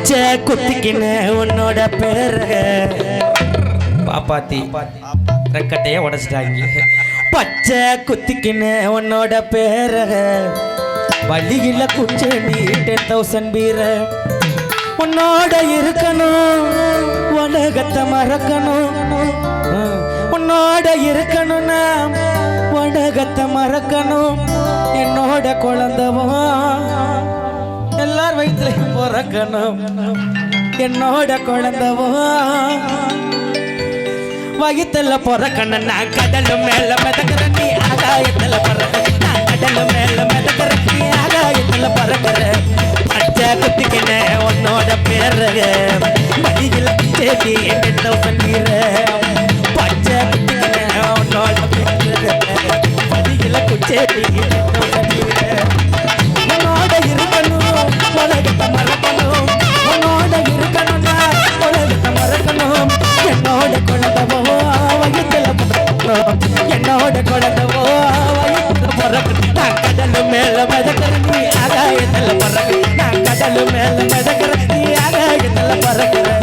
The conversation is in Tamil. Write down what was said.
பச்சை குத்திக்கின்னு உன்னோட பேர பாப்பாத்தி ரெக்கட்டையே உடச்சிட்டாங்க. பச்சை குத்திக்கின்னு உன்னோட பேர வழியில குச்ச நீ டென் தௌசண்ட் பீர. உன்னோட இருக்கணும் உலகத்தை மறக்கணும். உன்னோட இருக்கணும்னா உலகத்தை மறக்கணும். என்னோட குழந்தவோ எல்லார் வயிற்றுலையும் பிறக்கணும். என்னோட குழந்தவோ? வயிற்றுல பிறக்கணும் நான் கடலு மேல மிதக்கிற நீ ஆகாயத்துல பிறக்க நான் கடலு மேல மிதக்கிற நீ ஆகாயத்துல பிறக்கிறேன் பச்சை குத்திக்கின உன்னோட பேரு. மடியில தேடி என்ன சொன்னீர பச்சை குத்திக்கின உன்னோட பேரு. மடியில குச்சேடி என்ன மேல மிதக்கிற நீ ஆகாயத்துல பறக்கிற.